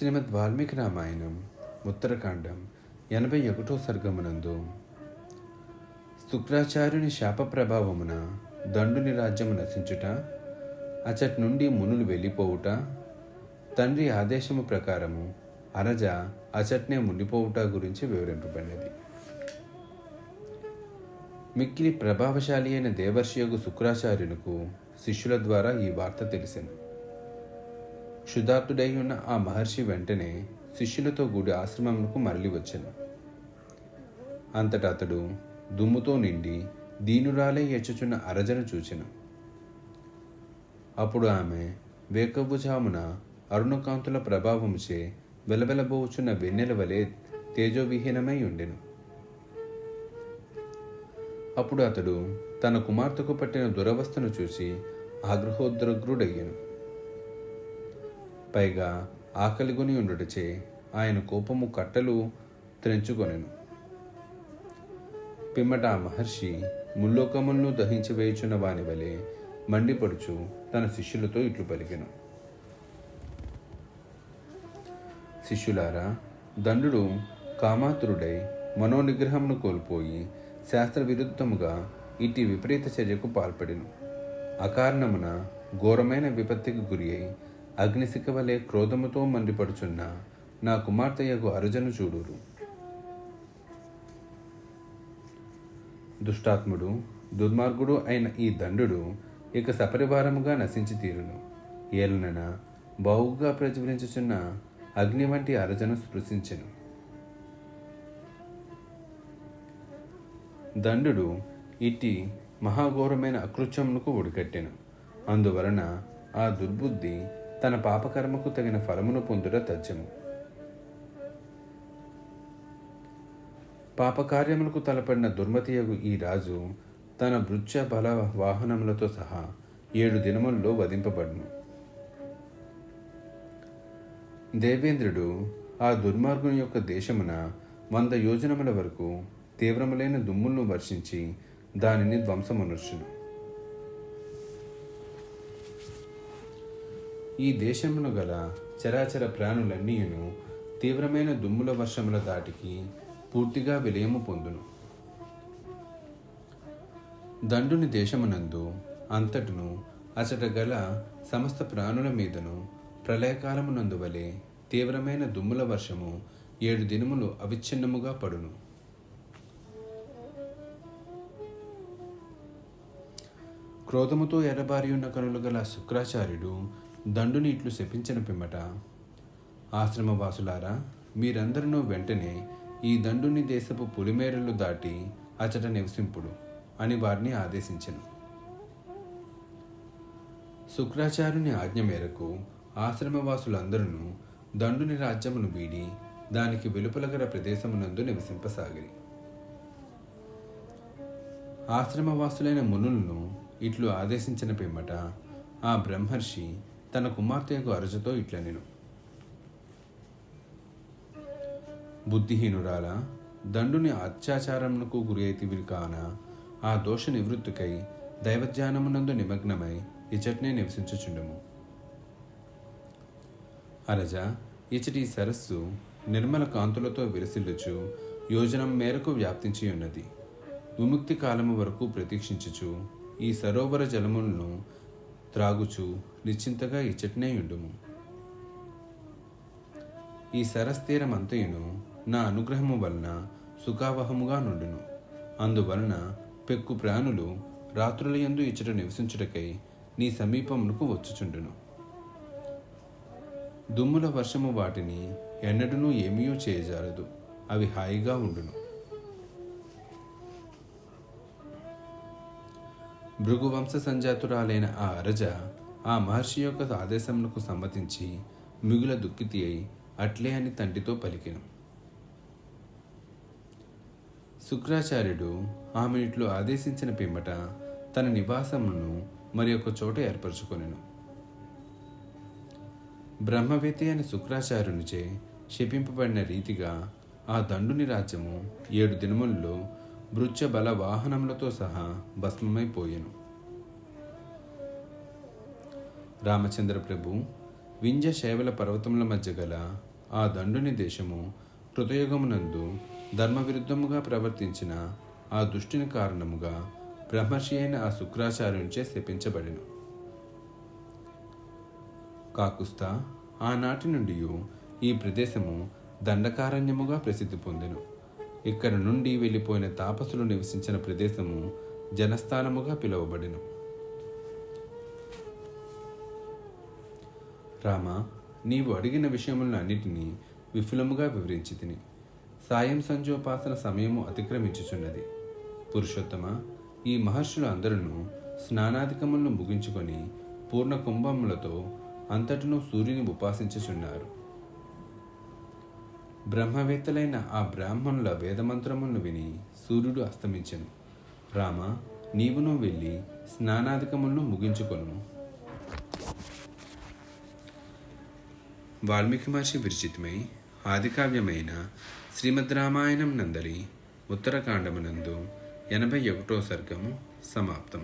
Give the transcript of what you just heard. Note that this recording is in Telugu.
శ్రీమద్ వాల్మీకి రామాయణం ఉత్తరకాండం ఎనభై ఒకటో సర్గమునందు. శుక్రాచార్యుని శాప ప్రభావమున దండుని రాజ్యము నశించుట అచటి నుండి మునులు వెళ్ళిపోవుట తండ్రి ఆదేశము ప్రకారము అనజ అచట్నే ఉండిపోవుట గురించి వివరింపబడినది. మిక్కిలి ప్రభావశాలి అయిన దేవర్షియగు శుక్రాచార్యునకు శిష్యుల ద్వారా ఈ వార్త తెలిసింది క్షుధార్తుడై ఉన్న ఆ మహర్షి వెంటనే శిష్యులతో కూడి ఆశ్రమంలో మరలి వచ్చాను. అంతటా అతడు దుమ్ముతో నిండి దీనురాలే ఎచ్చుచున్న అరజను చూచెను. అప్పుడు ఆమె వేకవ్వుజామున అరుణకాంతుల ప్రభావముచే వెలవెలబోచున్న వెన్నెల వలె తేజోవిహీనమై ఉండెను. అప్పుడు అతడు తన కుమార్తెకు పట్టిన దురవస్థను చూసి ఆగ్రహోద్రగ్రుడయ్యను. పైగా ఆకలిగొని ఉండుటచే ఆయన కోపము కట్టలు త్రెంచుకొనెను. పిమ్మట మహర్షి ముల్లోకములను దహించి వేయుచున్న వాని వలె మండిపడుచు తన శిష్యులతో ఇట్లు పలికెను. శిష్యులారా దండుడు కామాతురుడై మనోనిగ్రహమును కోల్పోయి శాస్త్ర విరుద్ధముగా ఇటు విపరీత చర్యకు పాల్పడిను. అకారణమున ఘోరమైన విపత్తికి గురి అయి అగ్నిశిఖ వలె క్రోధముతో మండిపడుచున్న నా కుమార్తెయగు అరుజను చూడురు. దుష్టాత్ముడు దుర్మార్గుడు అయిన ఈ దండుడు ఇక సపరివారముగా నశించి తీరును. ఏలనన బావుగా ప్రజ్వలించుచున్న అగ్ని వంటి అరజను స్పృశించెను. దండుడు ఇట్టి మహాఘోరమైన అకృత్యమునకు ఒడికట్టెను అందువలన ఆ దుర్బుద్ధి తన పాపకర్మకు తగిన ఫలమును పొందుట తథ్యము. పాపకార్యములకు తలపడిన దుర్మతియగు ఈ రాజు తన భృత్య బల వాహనములతో సహా ఏడు దినముల్లో వధింపబడును. దేవేంద్రుడు ఆ దుర్మార్గుని యొక్క దేశమున వంద యోజనముల వరకు తీవ్రములైన దుమ్ములను వర్షించి దానిని ధ్వంసమనుర్చును ఈ దేశమును గల చరాచర ప్రాణులన్నీయును తీవ్రమైన దుమ్ముల వర్షముల దాటికి పూర్తిగా విలయము పొందును. దండుని దేశమునందు అంతటును అచట గల సమస్త ప్రాణుల మీదను ప్రళయకాలమునందు వలె తీవ్రమైన దుమ్ముల వర్షము ఏడు దినములు అవిచ్ఛిన్నముగా పడును. క్రోధముతో ఎర్రబారి ఉన్న కనులు గల శుక్రాచార్యుడు దండుని ఇట్లు శపించిన పిమ్మట ఆశ్రమవాసులారా మీరందరూ వెంటనే ఈ దండుని దేశపు పులిమేరలు దాటి అచట నివసింపుడు అని వారిని ఆదేశించను. శుక్రాచార్యుని ఆజ్ఞ మేరకు ఆశ్రమవాసులందరూ దండుని రాజ్యమును వీడి దానికి వెలుపలగల ప్రదేశమునందు నివసింపసాగిరి. ఆశ్రమవాసులైన మునులను ఇట్లు ఆదేశించిన పిమ్మట ఆ బ్రహ్మర్షి తన కుమార్తెకు అరజతో ఇట్లనెను బుద్ధిహీనురాలా దండుని అత్యాచారమునకు గురి అయితివి కాన? ఆ దోష నివృత్తికై దైవజ్ఞానమునందు నిమగ్నమై ఇచట్నే నివసించుచుండము. అరజ ఇచటి సరస్సు నిర్మల కాంతులతో విరసిల్లుచు యోజనం మేరకు వ్యాప్తించి ఉన్నది విముక్తి కాలము వరకు ప్రతీక్షించుచు ఈ సరోవర జలములను త్రాగుచు నిశ్చింతగా ఇచ్చటనే ఉండుము ఈ సరస్తీరమంతయును నా అనుగ్రహము వలన సుఖావహముగా నుండును. అందువలన పెక్కు ప్రాణులు రాత్రుల యందు ఇచ్చట నివసించుటకై నీ సమీపమునకు వచ్చుచుండును. దుమ్ముల వర్షము వాటిని ఎన్నడూ ఏమీ చేయజాలదు అవి హాయిగా ఉండును. భృగువంశ సంజాతురాలైన ఆ అరజ ఆ మహర్షి యొక్క ఆదేశములకు సమ్మతించి మిగుల దుఃఖితి అయి అట్లే అని తండ్రితో పలికెను. శుక్రాచార్యుడు ఆమె ఇంట్లో ఆదేశించిన పిమ్మట తన నివాసమును మరి ఒక చోట ఏర్పరచుకొనెను. బ్రహ్మవేతి అని శుక్రాచార్యునిచే శపింపబడిన రీతిగా ఆ దండుని రాజ్యము ఏడు దినములలో భృత్య బల వాహనములతో సహా భస్మమైపోయెను. రామచంద్ర ప్రభు వింజ శైవల పర్వతముల మధ్య గల ఆ దండుని దేశము కృతయుగమునందు ధర్మవిరుద్ధముగా ప్రవర్తించిన ఆ దుష్టిని కారణముగా బ్రహ్మర్షి అయిన ఆ శుక్రాచార్యునిచే శపించబడెను. కాకుస్తా ఆనాటి నుండి ఈ ప్రదేశము దండకారణ్యముగా ప్రసిద్ధి పొందెను. ఇక్కడ నుండి వెళ్ళిపోయిన తాపసులు నివసించిన ప్రదేశము జనస్థానముగా పిలువబడెను. రామ నీవు అడిగిన విషయములను అన్నిటినీ విఫులముగా వివరించి తిని సాయం సంజోపాసన సమయము అతిక్రమించుచున్నది. పురుషోత్తమ ఈ మహర్షులు అందరూ స్నానాధికములను ముగించుకొని పూర్ణ కుంభములతో అంతటినూ సూర్యుని ఉపాసించుచున్నారు. బ్రహ్మవేత్తలైన ఆ బ్రాహ్మణుల వేదమంత్రములను విని సూర్యుడు అస్తమించను. రామ నీవును వెళ్ళి స్నానాధికములను ముగించుకొను వాల్మీకి మహర్షి విరచితమై ఆదికావ్యమైన శ్రీమద్ రామాయణం నందలి ఉత్తరకాండమునందు ఎనభై ఒకటో సర్గము సమాప్తం